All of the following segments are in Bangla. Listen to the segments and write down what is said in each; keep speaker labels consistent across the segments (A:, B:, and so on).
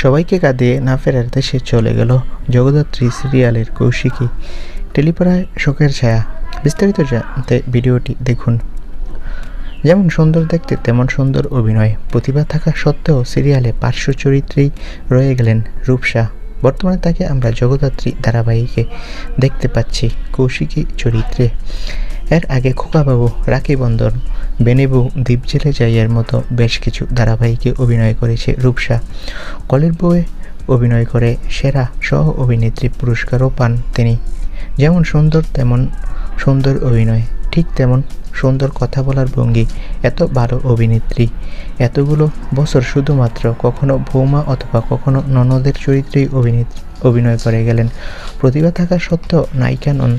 A: সবাইকে কাঁদিয়ে না ফেরার দেশে চলে গেল জগদ্ধাত্রী সিরিয়ালের কৌশিকী। টেলিপাড়ায় শোকের ছায়া। বিস্তারিত জানতে ভিডিওটি দেখুন। যেমন সুন্দর দেখতে, তেমন সুন্দর অভিনয়। প্রতিভা থাকা সত্ত্বেও সিরিয়ালে পার্শ্ব চরিত্রেই রয়ে গেলেন রূপসা। বর্তমানে তাকে আমরা জগদ্ধাত্রী ধারাবাহিকে দেখতে পাচ্ছি কৌশিকী চরিত্রে। এর আগে খোকাবাবু, রাখি বন্দর, বেনেবু দ্বীপ জেলে যাইয়ের মতো বেশ কিছু ধারাবাহিকে অভিনয় করেছে রূপসা। কলের বউয়ে অভিনয় করে সেরা সহ অভিনেত্রী পুরস্কারও পান তিনি। যেমন সুন্দর, তেমন সুন্দর অভিনয়, ঠিক তেমন সুন্দর কথা বলার ভঙ্গি, এত ভালো অভিনেত্রী। এতগুলো বছর শুধুমাত্র কখনো বৌমা অথবা কখনো ননদের চরিত্রেই অভিনেত্রী, অভিনয় করে গেলেন। প্রতিভা থাকা সত্ত্বেও নায়িকা নন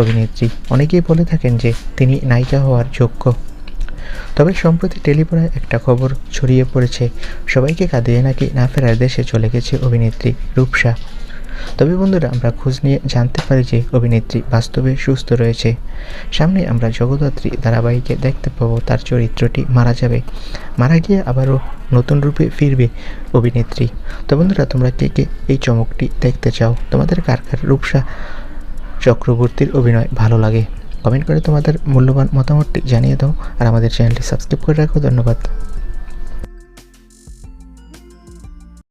A: অভিনেত্রী। অনেকেই বলে থাকেন যে তিনি নায়িকা হওয়ার যোগ্য। তবে সম্প্রতি টেলিপাড়ায় একটা খবর ছড়িয়ে পড়েছে। সবাইকে কাঁদিয়ে নাকি না ফেরার দেশে চলে গেছে অভিনেত্রী রূপসা। তবে বন্ধুরা, আমরা খোঁজ নিয়ে জানতে পারি যে অভিনেত্রী বাস্তবে সুস্থ রয়েছে। সামনে আমরা জগদ্ধাত্রী ধারাবাহিকে দেখতে পাবো, তার চরিত্রটি মারা যাবে। মারা গিয়ে আবারও নতুন রূপে ফিরবে অভিনেত্রী। তো বন্ধুরা, তোমরা কে কে এই চমকটি দেখতে চাও? তোমাদের কার কার রূপসা চক্রবর্তীর অভিনয় ভালো লাগে? কমেন্ট করে তোমাদের মূল্যবান মতামতটি জানিয়ে দাও, আর আমাদের চ্যানেলটি সাবস্ক্রাইব করে রাখো। ধন্যবাদ।